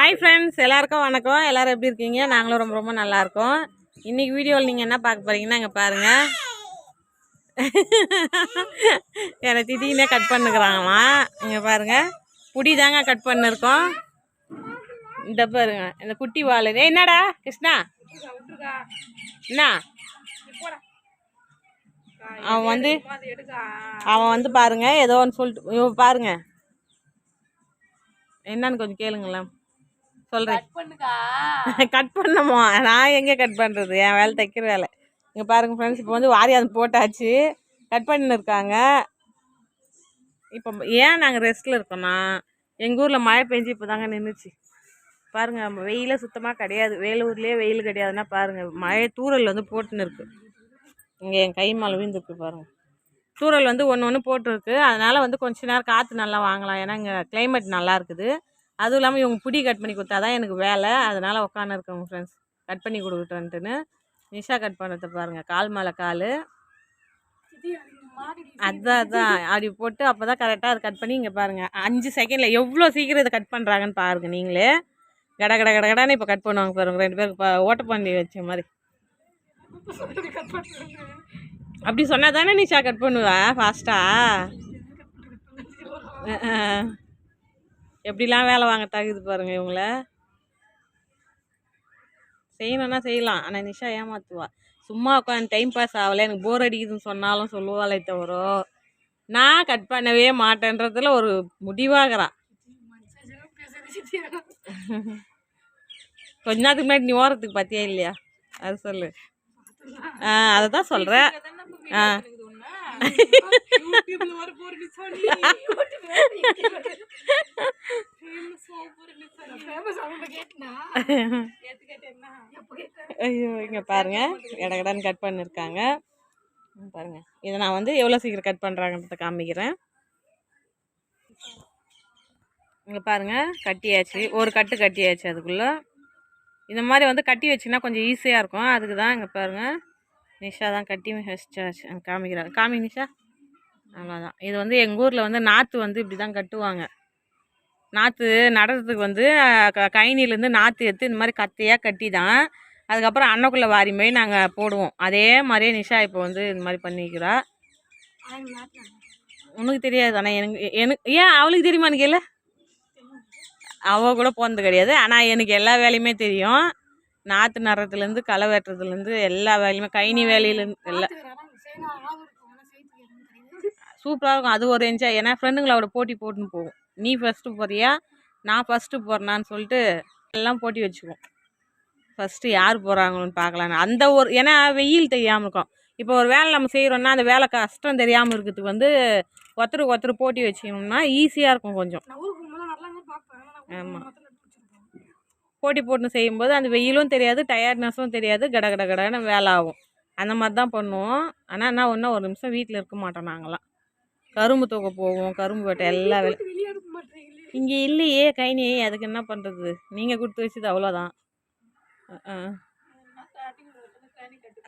Hi friends எல்லாருக்கும் வணக்கம். எல்லோரும் எப்படி இருக்கீங்க? நாங்களும் ரொம்ப ரொம்ப நல்லாயிருக்கோம் இன்றைக்கி வீடியோவில் நீங்கள் என்ன பார்க்க போகிறீங்கன்னா இங்கே பாருங்கள் என்னை திடீர்னே கட் பண்ணுக்கிறாங்களாம் இங்கே பாருங்க. புடி தாங்க கட் பண்ணிருக்கோம். இந்த பாருங்க. இந்த குட்டி வாழை என்னடா? கிருஷ்ணா? என்ன? அவன் வந்து அவன் வந்து பாருங்க. ஏதோ ஒன்று சொல்லிட்டு இவ பாருங்க. என்னன்னு கொஞ்சம் கேளுங்களேன். சொல்கிறேன் கட் பண்ணமோ நான் எங்கே கட் பண்ணுறது என் வேலை தைக்கிற வேலை. இங்கே பாருங்க ஃப்ரெண்ட்ஸ் இப்போ வந்து வாரி அது போட்டாச்சு. கட் பண்ணின்னு இருக்காங்க இப்போ ஏன் நாங்கள் ரெஸ்ட்டில் இருக்கோம்னா எங்கள் ஊரில் மழை பெஞ்சு இப்போ தாங்க நின்றுச்சு பாருங்கள் வெயிலே சுத்தமாக கிடையாது. வேலூர்லேயே வெயில் கிடையாதுன்னா பாருங்கள் மழை தூறல் வந்து போட்டுன்னு இருக்கு இங்கே என் கை மேலே விழுந்துருக்கு பாருங்கள் தூறல் வந்து ஒன்று ஒன்று போட்டிருக்கு. அதனால் வந்து கொஞ்ச நேரம் காற்று நல்லா வாங்கலாம். ஏன்னா இங்கே கிளைமேட் நல்லா இருக்குது. அதுவும் இல்லாமல் இவங்க புடி கட் பண்ணி கொடுத்தா தான் எனக்கு வேலை. அதனால் உட்காந்து உங்கள் ஃப்ரெண்ட்ஸ் கட் பண்ணி கொடுக்கட்டுன்ட்டுன்னு நிஷா கட் பண்ணுறத பாருங்கள் கால் மேலே கால். அதான் அதான். அப்படி போட்டு அப்போ தான் கரெக்டாக அதை கட் பண்ணி இங்கே பாருங்கள் அஞ்சு செகண்டில் எவ்வளோ சீக்கிரம் இதை கட் பண்ணுறாங்கன்னு பாருங்கள் நீங்களே. கட கட கட கடன்னு இப்போ கட் பண்ணுவாங்க பாருங்க. ரெண்டு பேருக்கு ப- ஓட்டப்பந்தயம் வச்ச மாதிரி. அப்படி சொன்னால் தானே நிஷா கட் பண்ணுவா? ஃபாஸ்ட்டாக எப்படிலாம் வேலை வாங்க தகுது பாருங்க இவங்கள. செய்யணும்னா செய்யலாம் ஆனால் நிஷா ஏமாத்துவா. சும்மா உட்காந்து டைம் பாஸ் ஆகலை எனக்கு போர் அடிக்குதுன்னு சொன்னாலும் சொல்லுவாளே தவிர நான் கட் பண்ணவே மாட்டேன்றதுல ஒரு முடிவாகிறா. கொஞ்ச நேரத்துக்கு முன்னாடி நீ ஓரத்துக்கு பார்த்தியா இல்லையா? அது சொல்லு. ஆ அதை தான் சொல்கிறேன் ஆ. ஐயோ இங்கே பாருங்க. இடகடன்னு கட் பண்ணியிருக்காங்க பாருங்க. இதை நான் வந்து எவ்வளோ சீக்கிரம் கட் பண்ணுறாங்கன்றத காமிக்கிறேன். இங்கே பாருங்க. கட்டியாச்சு. ஒரு கட்டு கட்டியாச்சு அதுக்குள்ளே. இந்த மாதிரி வந்து கட்டி வச்சிங்கன்னா கொஞ்சம் ஈஸியாக இருக்கும். அதுக்கு தான் இங்கே பாருங்கள் நிஷா தான் கட்டி வச்சு அங்க காமிக்கிறாங்க காமி நிஷா? அவ்வளோதான் இது வந்து எங்கள் ஊரில் வந்து நாற்று வந்து இப்படி தான் கட்டுவாங்க. நாற்று நடுறதுக்கு வந்து க கைனிலேருந்து நாற்று எடுத்து இந்த மாதிரி கத்தையாக கட்டி தான் அதுக்கப்புறம் அன்னக்குள்ளே வாரி மாதிரி நாங்கள் போடுவோம். அதே மாதிரியே நிஷா இப்போ வந்து இந்த மாதிரி பண்ணிக்கிறா. உனக்கு தெரியாது ஆனால் எனக்கு எனக்கு ஏன் அவளுக்கு தெரியுமான்னு கேளு? அவள் கூட போனது கிடையாது. ஆனால் எனக்கு எல்லா வேலையுமே தெரியும். நாற்று நடுறதுலேருந்து களை வெட்டுறதுலேருந்து எல்லா வேலையுமே கைனி வேலையிலேருந்து எல்லா சூப்பராக இருக்கும். அது ஒரு என்ஜாய் ஏன்னா ஃப்ரெண்டுங்களோட போட்டி போட்டுன்னு போகும் நீ ஃபஸ்ட்டு போறியா? நான் ஃபஸ்ட்டு போகிறேனான்னு சொல்லிட்டு எல்லாம் போட்டி வச்சுக்குவோம். ஃபஸ்ட்டு யார் போகிறாங்கன்னு பார்க்கலான்னு. அந்த ஒரு ஏன்னா வெயில் தெரியாமல் இருக்கும். இப்போ ஒரு வேலை நம்ம செய்கிறோன்னா அந்த வேலை கஷ்டம் தெரியாமல் இருக்கிறதுக்கு வந்து ஒருத்தருக்கு ஒருத்தர் போட்டி வச்சிக்கணும்னா ஈஸியாக இருக்கும் கொஞ்சம். ஆமாம் போட்டி போட்டுன்னு செய்யும்போது அந்த வெயிலும் தெரியாது டயர்ட்னஸும் தெரியாது கட கட கடன்னு வேலை ஆகும் அந்த மாதிரி தான் பண்ணுவோம் ஆனால் என்ன ஒன்றா ஒரு நிமிஷம் வீட்டில் இருக்க மாட்டோம் நாங்களாம் கரும்பு தூக்க போவோம் கரும்பு வெட்ட எல்லா வேலை இங்கே இல்லையே கைனி அதுக்கு என்ன பண்ணுறது நீங்கள் கொடுத்து வச்சது அவ்வளோதான்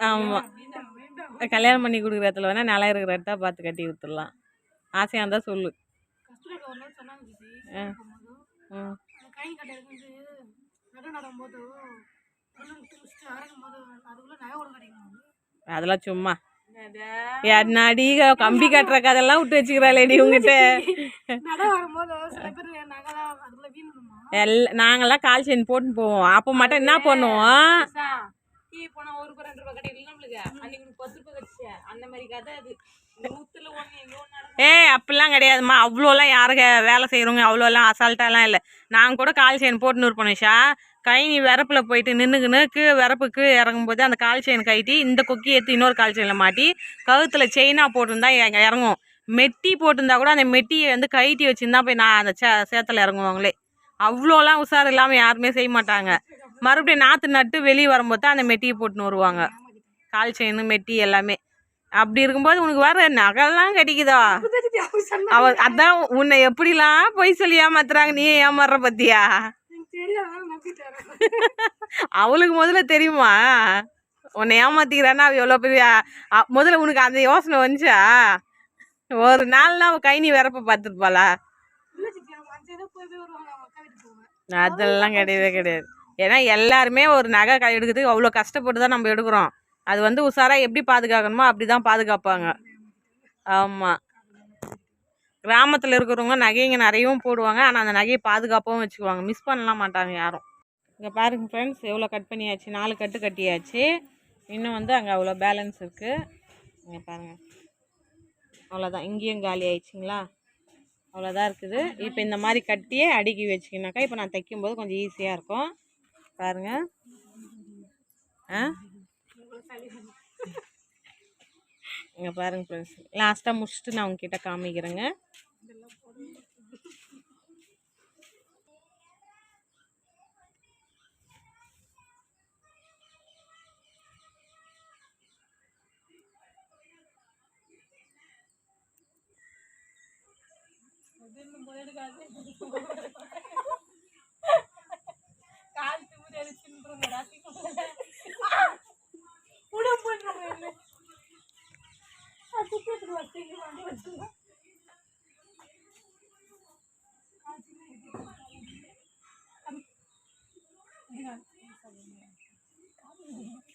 ஆமாம் கல்யாணம் பண்ணி கொடுக்குற இடத்துல வேணால் நிலம் இருக்கிற இடத்த பார்த்து கட்டி கொடுத்துடலாம் ஆசையாக இருந்தால் சொல்லு ஆ ம் அதெல்லாம் சும்மா. என்னடி கம்பி கட்டுற கதெல்லாம் விட்டு வச்சுக்கிறாளேடி உங்ககிட்ட. எல் நாங்கெல்லாம் கால் செயின் போட்டுன்னு போவோம். அப்போ மட்டும் என்ன பண்ணுவோம்? ஏய் அப்படிலாம் கிடையாதும்மா. அவ்வளோலாம் யாருங்க வேலை செய்கிறவங்க அவ்வளோலாம் அசால்ட்டாலாம் இல்லை. நாங்கள் கூட கால் செயின் போட்டுன்னு இருப்போம் நிஷா. கை நீ விறப்பில் போயிட்டு நின்றுக்குன்னு கீழே விறப்புக்கு இறங்கும்போது அந்த கால் செயின் கழட்டி இந்த கொக்கி எடுத்து இன்னொரு கால் செயினில் மாட்டி கழுத்தில் செயினாக போட்டிருந்தா இறங்கும். மெட்டி போட்டிருந்தா கூட அந்த மெட்டியை வந்து கைட்டி வச்சுருந்தா போய் நான் அந்த சே சேத்தில் இறங்குவாங்களே. அவ்வளோலாம் உஷார் இல்லாமல் யாருமே செய்ய மாட்டாங்க. மறுபடியும் நாற்று நட்டு வெளியே வரும்போது தான் அந்த மெட்டியை போட்டுன்னு வருவாங்க. கால் செயின் மெட்டி எல்லாமே. அப்படி இருக்கும்போது உனக்கு வர நகைலாம் கிடைக்குதா? அவ அதான் உன்னை எப்படிலாம் பொய் சொல்லி ஏமாத்துறாங்க நீ ஏமாறுற பத்தியா? அவளுக்கு முதல்ல தெரியுமா? உன்னை ஏமாத்திக்கிறான்னா அவ எவ்வளோ பெரிய முதல்ல உனக்கு அந்த யோசனை வந்துச்சா? ஒரு நாள்னா அவள் கை நீ வரப்ப பார்த்துருப்பாளா அதெல்லாம் கிடையவே கிடையாது. ஏன்னா எல்லாருமே ஒரு நகை க- எடுக்கிறதுக்கு அவ்வளோ கஷ்டப்பட்டு தான் நம்ம எடுக்கிறோம். அது வந்து உஷாராக எப்படி பாதுகாக்கணுமோ அப்படி தான் பாதுகாப்பாங்க. ஆமாம் கிராமத்தில் இருக்கிறவங்க நகைங்க நிறையவும் போடுவாங்க. ஆனால் அந்த நகையை பாதுகாப்பாகவும் வச்சுக்குவாங்க. மிஸ் பண்ணலாம் மாட்டாங்க யாரும். இங்கே பாருங்கள் ஃப்ரெண்ட்ஸ் எவ்வளோ கட் பண்ணியாச்சு? நாலு கட்டு கட்டியாச்சு. இன்னும் வந்து அங்கே அவ்வளோ பேலன்ஸ் இருக்குது இங்கே பாருங்கள் அவ்வளோதான் இங்கேயும் காலி ஆயிடுச்சிங்களா? அவ்வளோதான் இருக்குது. இப்போ இந்த மாதிரி கட்டியே அடுக்கி வச்சிக்கினாக்கா இப்போ நான் தைக்கும்போது கொஞ்சம் ஈஸியாக இருக்கும். பாருங்கள் ஆ? இங்கே பாருங்க ஃப்ரெண்ட்ஸ் லாஸ்ட்டாக முடிச்சுட்டு நான் உங்ககிட்ட காமிக்கிறேங்க.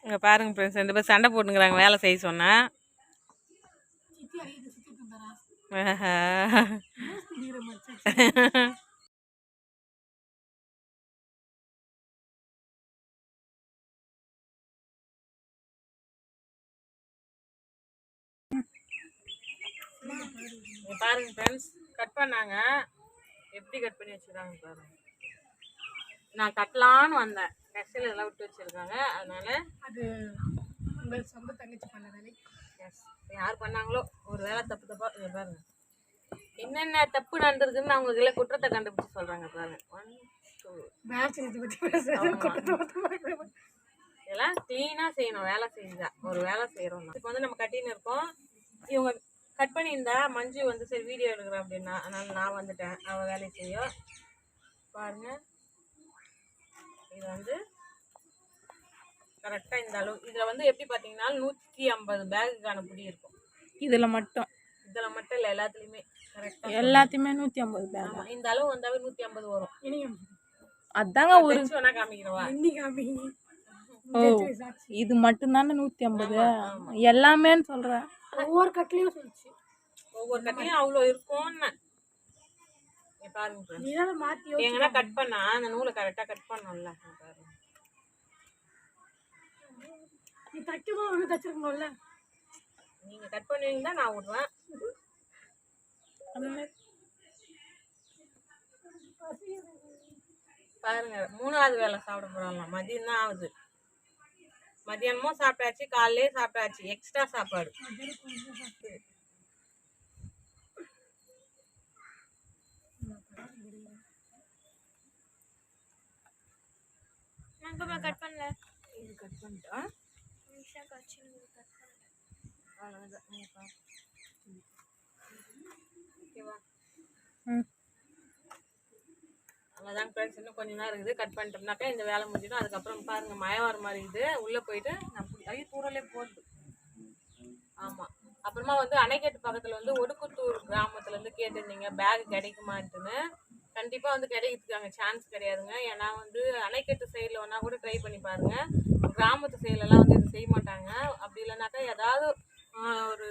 இங்கே பாருங்க ஃப்ரெண்ட்ஸ் ரெண்டு பேர் சண்டை போட்டுங்கிறாங்க வேலை செய்ய சொன்னேன் பாருங்க ஃப்ரெண்ட்ஸ் கட் பண்ணாங்க. எப்படி கட் பண்ணி வச்சிருக்காங்க பாருங்க. நான் கட்டலான்னு வந்தேன். கடைசியில் இதெல்லாம் விட்டு வச்சிருக்காங்க. அதனால அது உங்கள் சொந்த தங்கச்சி பண்ண வேலை. எஸ் யார் பண்ணாங்களோ ஒரு வேலை தப்பு தப்பா இங்க பாருங்க. என்னென்ன தப்பு நடந்திருக்குன்னு அவங்க இதில் குற்றத்தை கண்டுபிடிச்சு சொல்றாங்க பாருங்க. ஒன் டூ இதெல்லாம் க்ளீனாக செய்யணும் வேலை செஞ்சா. ஒரு வேலை செய்கிறோம் இப்போ வந்து நம்ம கட்டின்னு இருக்கோம். இவங்க கட் பண்ணியிருந்தா மஞ்சு வந்து சரி வீடியோ எடுக்கிறேன் அப்படின்னா அதனால நான் வந்துட்டேன். அவள் வேலையை செய்ய. பாருங்க. இது வந்து கரெக்டாக இந்த அளவு இதில் வந்து எப்படி பார்த்தீங்கன்னா நூற்றி ஐம்பது பேகுக்கான புடி இருக்கும். இதில் மட்டும். இதில் மட்டும் இல்லை எல்லாத்துலேயுமே கரெக்டாக எல்லாத்தையுமே நூற்றி ஐம்பது ஆமாம் இந்த அளவு வந்தாவே நூற்றி ஐம்பது வரும். இனியும் அதாங்க ஒரு வேணா காமிக்கிறவா? ஓ இது மட்டும்தானே நூற்றி ஐம்பது? எல்லாமேன்னு சொல்கிறேன் ஒவ்வொரு கட்லையும் சொல்லிச்சு. ஒவ்வொரு கட்டையும் அவ்வளோ இருக்கும்னு பாருங்க. நீதான் எங்கன்னா கட் பண்ணா அந்த நூலை கரெக்டாக கட் பண்ணோம்ல இங்க பாருங்க. நீ தைக்கும்போது ஒன்று தைச்சிருக்கணும்ல. நீங்கள் கட் பண்ணுவீங்க நான் விடுவேன். பாருங்க மூணாவது வேலை சாப்பிட போகிறோம்லாம் மதியம் தான் ஆகுது. மதியானமும் சாப்பிட்டாச்சு காலையிலே சாப்பிட்டாச்சு. எக்ஸ்ட்ரா சாப்பாடு. கட் பண்ணல. இது கட் பண்ணிட்டா? அவ்வளோதான் நீங்க பாரு. ஓகேவா அவ்வளோதான் ஃப்ரெண்ட்ஸ் இன்னும் கொஞ்ச நேரம் இருக்குது. கட் பண்ணிட்டோம்னாக்கா இந்த வேலை முடிஞ்சிடும். அதுக்கப்புறம் பாருங்க மழை வர மாதிரி இருக்குது. உள்ளே போயிட்டு நான் ஐயோ தூரலே போகுது. ஆமாம் அப்புறமா வந்து அணைக்கட்டு பக்கத்தில் வந்து ஒடுக்குத்தூர் கிராமத்துலேருந்து கேட்டிருந்தீங்க பேக் கிடைக்குமான்ட்டுன்னு. கண்டிப்பாக வந்து கிடைக்கிறதுக்காங்க சான்ஸ் கிடையாதுங்க. ஏன்னா வந்து அணைக்கட்டு சைடில் வேணால் கூட ட்ரை பண்ணி பாருங்க. கிராமத்து சைட்லலாம் வந்து இது செய்ய மாட்டாங்க. அப்படி இல்லைனாக்கா ஏதாவது ஒரு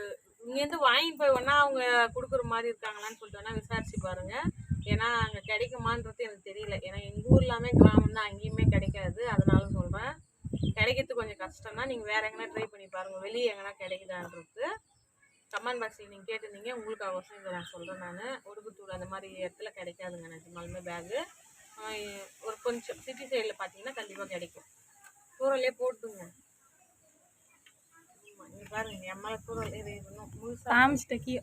இங்கேருந்து வாங்கிட்டு போய் ஒன்றா அவங்க கொடுக்குற மாதிரி இருக்காங்களான்னு சொல்லிட்டு வேணா விசாரிச்சு பாருங்க. ஏன்னா அங்கே கிடைக்குமான்றது எனக்கு தெரியல. ஏன்னா எங்கள் ஊர்லாமே கிராமம் தான் அங்கேயுமே கிடைக்காது. அதனால சொல்கிறேன் கிடைக்கிறது கொஞ்சம் கஷ்டம் தான் நீங்கள் வேறு எங்கன்னா ட்ரை பண்ணி பாருங்கள் வெளியே எங்கன்னா கிடைக்குதான்றது. கமெண்ட் பாக்ஸில் நீங்கள் கேட்டிருந்தீங்க உங்களுக்கு அவசியம் இதை நான் சொல்கிறேன் நான். ஒடுக்குத்தூர் அந்த மாதிரி இடத்துல கிடைக்காதுங்க நிஜமாலுமே பேகு ஒரு கொஞ்சம் சிட்டி சைடில் பார்த்தீங்கன்னா கண்டிப்பாக கிடைக்கும். தூரலே போட்டுங்க. இங்க பாருங்க என் மேலே தூரல் இது இன்னும் முழுசா காமிச்சிட்டக்கி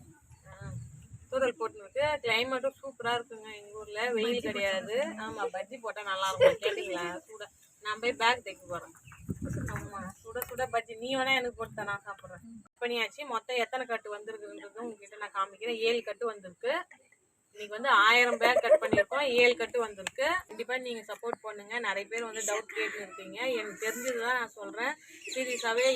தூரல் போட்டுனுக்கு கிளைமேட்டும் சூப்பராக இருக்குங்க எங்கள் ஊரில். வெயில் கிடையாது. ஆமாம் பஜ்ஜி போட்டால் நல்லா இருக்கும் கேட்டிங்களா? சூட. நான் போய் பேக் தைக்க போகிறேன் ஆமாம் சுட சுட பஜ்ஜி. நீ வேணா எனக்கு போட்டு நான் சாப்பிட்றேன். பண்ணியாச்சு. மொத்தம் எத்தனை கட்டு வந்திருக்குன்றது உங்ககிட்ட நான் காமிக்கிறேன். ஏழு கட்டு வந்திருக்கு. இன்னைக்கு வந்து ஆயிரம் பேர் கட் பண்ணியிருக்கோம். ஏழு கட்டு வந்திருக்கு. கண்டிப்பாக நீங்கள் சப்போர்ட் பண்ணுங்க. நிறைய பேர் வந்து டவுட் கேட்டு இருக்கீங்க எனக்கு தெரிஞ்சது தான் நான் சொல்கிறேன் சீரியஸாகவே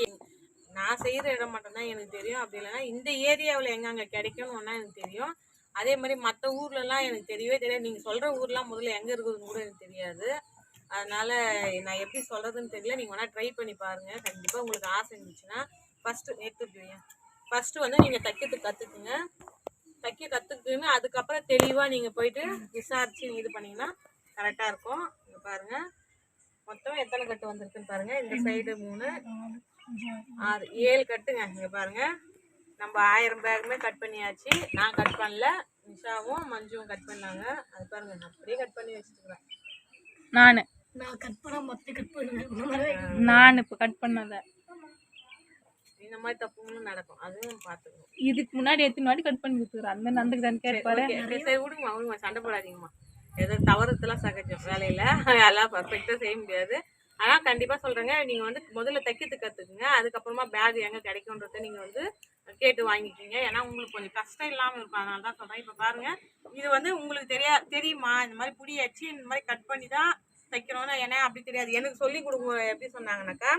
நான் செய்கிற இடம் மட்டும்தான் எனக்கு தெரியும். அப்படி இல்லைன்னா இந்த ஏரியாவில் எங்கெங்கே கிடைக்கும்னு ஒன்றா எனக்கு தெரியும். அதே மாதிரி மற்ற ஊர்லலாம் எனக்கு தெரியவே தெரியாது. நீங்கள் சொல்கிற ஊர்லாம் முதல்ல எங்கே இருக்குதுன்னு கூட எனக்கு தெரியாது. அதனால் நான் எப்படி சொல்கிறதுன்னு தெரியல. நீங்கள் வேணால் ட்ரை பண்ணி பாருங்கள் கண்டிப்பாக உங்களுக்கு ஆசை இருந்துச்சுன்னா ஃபஸ்ட்டு எடுத்துட்டு ஃபஸ்ட்டு வந்து நீங்கள் தைக்கிறதுக்கு கற்றுக்குங்க தைக்க கற்றுக்குன்னு அதுக்கப்புறம் தெளிவாக நீங்கள் போயிட்டு விசாரித்து இது பண்ணிங்கன்னா கரெக்டாக இருக்கும். இங்கே பாருங்கள் மொத்தம் எத்தனை கட்டு வந்திருக்குன்னு பாருங்கள் இந்த சைடு மூணு ஆறு. ஏழு கட்டுங்க. இங்கே பாருங்கள் நம்ம ஆயிரம் பேக்குமே கட் பண்ணியாச்சு. நான் கட் பண்ணல. நிஷாவும் மஞ்சுவும் கட் பண்ணாங்க. அது பாருங்க நான் அப்படியே கட் பண்ணி வச்சுருக்கிறேன் நான். நான் கட் பண்ண மொத்தம் கட் பண்ணுவேன். நான் இப்போ கட் பண்ணத. இந்த மாதிரி தப்புங்களும் நடக்கும். அதுவும் பார்த்துக்கணும். இதுக்கு முன்னாடி எத்தனை வாட்டி கட் பண்ணி கொடுத்துக்கிறேன் அந்த நந்துக்கு தான் கேட்பாரு? சரி, விடுங்கம்மா விடுங்கம்மா சண்டை போடாதீங்கம்மா. ஏதோ தவறுதெல்லாம் சகஜம். வேலையில் எல்லாம் பர்ஃபெக்டாக செய்ய முடியாது. ஆனால் கண்டிப்பாக சொல்கிறேங்க நீங்கள் வந்து முதல்ல தைக்கிறது கற்றுக்குங்க அதுக்கப்புறமா பேக் எங்கே கிடைக்குன்றத நீங்கள் வந்து கேட்டு வாங்கிக்கிங்க ஏன்னா உங்களுக்கு கொஞ்சம் கஷ்டம் இல்லாமல் இருக்கும். அதனால தான் சொல்கிறேன் இப்போ பாருங்கள் இது வந்து உங்களுக்கு தெரியா தெரியுமா? இந்த மாதிரி புடி வச்சு இந்த மாதிரி கட் பண்ணி தான் தைக்கிறோன்னா ஏன்னா அப்படி தெரியாது. எனக்கு சொல்லி கொடுங்க எப்படி சொன்னாங்கனாக்கா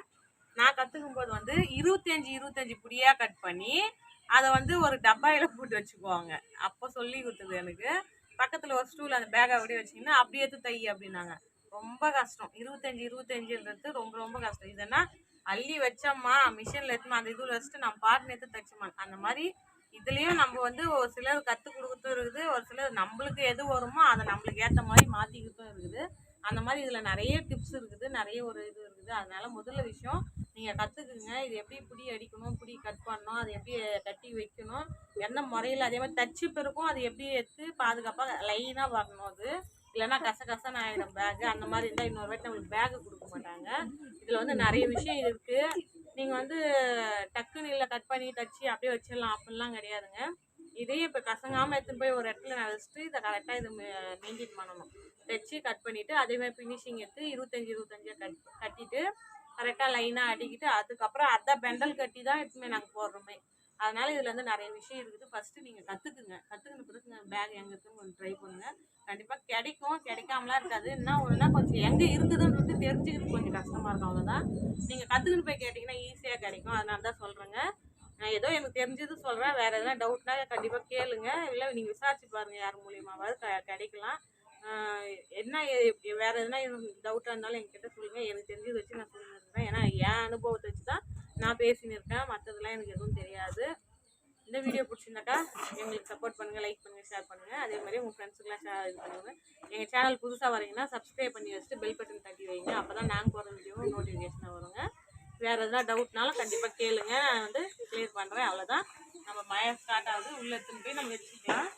நான் கற்றுக்கும் போது வந்து இருபத்தஞ்சி இருபத்தஞ்சி புடியாக கட் பண்ணி அதை வந்து ஒரு டப்பாயில் போட்டு வச்சுக்குவாங்க. அப்போ சொல்லி கொடுத்தது எனக்கு. பக்கத்தில் ஒரு ஸ்டூல் அந்த பேக்கை அப்படியே வச்சிங்கன்னா அப்படியே எடுத்து தை அப்படின்னாங்க. ரொம்ப கஷ்டம். இருபத்தஞ்சி இருபத்தஞ்சுன்றது ரொம்ப ரொம்ப கஷ்டம். இதென்னா அள்ளி வச்சோம்மா மிஷினில் எடுத்துமா அந்த இதில் வச்சுட்டு நம்ம பாட்டு எடுத்து தைச்சோமா அந்த மாதிரி இதுலேயும் நம்ம வந்து ஒரு சிலர் கற்றுக் கொடுக்கறதும் இருக்குது. ஒரு சிலர் நம்மளுக்கு எது வருமோ அதை நம்மளுக்கு ஏற்ற மாதிரி மாற்றிக்கிட்டும் இருக்குது. அந்த மாதிரி இதில் நிறைய டிப்ஸ் இருக்குது. நிறைய ஒரு இது இருக்குது. அதனால முதல்ல விஷயம் நீங்கள் கற்றுக்குங்க இது எப்படி பிடி அடிக்கணும் புடி கட் பண்ணணும் அது எப்படி கட்டி வைக்கணும் என்ன முறையில் அதே மாதிரி தச்சு பிறக்கும் அது எப்படி எடுத்து பாதுகாப்பாக லைனாக வரணும் அது. இல்லைன்னா கச கசன்னு ஆகிடும் பேகு அந்த மாதிரி இருந்தால் இன்னொரு வாட்டி நம்மளுக்கு பேகு கொடுக்க மாட்டாங்க. இதில் வந்து நிறைய விஷயம் இருக்குது நீங்கள் வந்து டக்குன்னு இல்லை கட் பண்ணி தச்சு அப்படியே வச்சிடலாம். அப்படிலாம் கிடையாதுங்க. இதையே இப்போ கசங்காமல் எடுத்துன்னு போய் ஒரு இடத்துல நான் வச்சுட்டு இதை கரெக்டாக இது மெயின்டைன் பண்ணணும். தச்சு கட் பண்ணிவிட்டு அதே மாதிரி ஃபினிஷிங் எடுத்து இருபத்தஞ்சி இருபத்தஞ்சா கட் கட்டிட்டு கரெக்டாக லைனாக அடிக்கிட்டு அதுக்கப்புறம் அதை பெண்டல் கட்டி தான் எடுத்துமே நாங்கள் போடுறோமே. அதனால் இதில் வந்து நிறைய விஷயம் இருக்குது. ஃபஸ்ட்டு நீங்கள் கற்றுக்குங்க கற்றுக்கின பிறகு பேக் எங்கே இருக்குன்னு கொஞ்சம் ட்ரை பண்ணுங்கள் கண்டிப்பாக கிடைக்கும். கிடைக்காமலாம் இருக்காது. என்ன ஒன்றுனா கொஞ்சம் எங்கே இருக்குதுன்றது தெரிஞ்சுக்கிறது கொஞ்சம் கஷ்டமாக இருக்கும். அவ்வளோதான் நீங்கள் கற்றுக்கின்னு போய் கேட்டிங்கன்னா ஈஸியாக கிடைக்கும். அதனால தான் சொல்கிறேங்க நான் ஏதோ எனக்கு தெரிஞ்சது சொல்கிறேன் வேறு எதனா டவுட்னா கண்டிப்பாக கேளுங்க. இல்லை நீங்கள் விசாரிச்சு பாருங்கள் யார் மூலியமாவது க கிடைக்கலாம். என்ன வேறு எதுனா எதனா டவுட்டாக இருந்தாலும் என்கிட்ட சொல்லுங்கள் எனக்கு தெரிஞ்சதை வச்சு நான் சொல்லுங்கள் பேசியிருப்பேன் ஏன்னா என் அனுபவத்தை வச்சு தான் நான் பேசின்னு இருக்கேன். மற்றதெல்லாம் எனக்கு எதுவும் தெரியாது. இந்த வீடியோ பிடிச்சிருந்தாக்கா எங்களுக்கு சப்போர்ட் பண்ணுங்கள் லைக் பண்ணுங்கள் ஷேர் பண்ணுங்கள் அதே மாதிரி உங்கள் ஃப்ரெண்ட்ஸுக்கெலாம் ஷேர் இது பண்ணுங்கள் எங்கள் சேனல் புதுசாக வரீங்கன்னா சப்ஸ்கிரைப் பண்ணி வச்சுட்டு பெல் பட்டன் தட்டி வைங்க. அப்போ தான் நாங்கள் போகிற வீடியோ நோட்டிஃபிகேஷனாக வருங்க. வேறு எதனா டவுட்னாலும் கண்டிப்பாக கேளுங்க. நான் வந்து கிளியர் பண்ணுறேன் அவ்வளோதான் நம்ம மழை ஸ்டார்ட் ஆகுது உள்ளே எடுத்துன்னு போய் நம்ம வச்சுக்கலாம்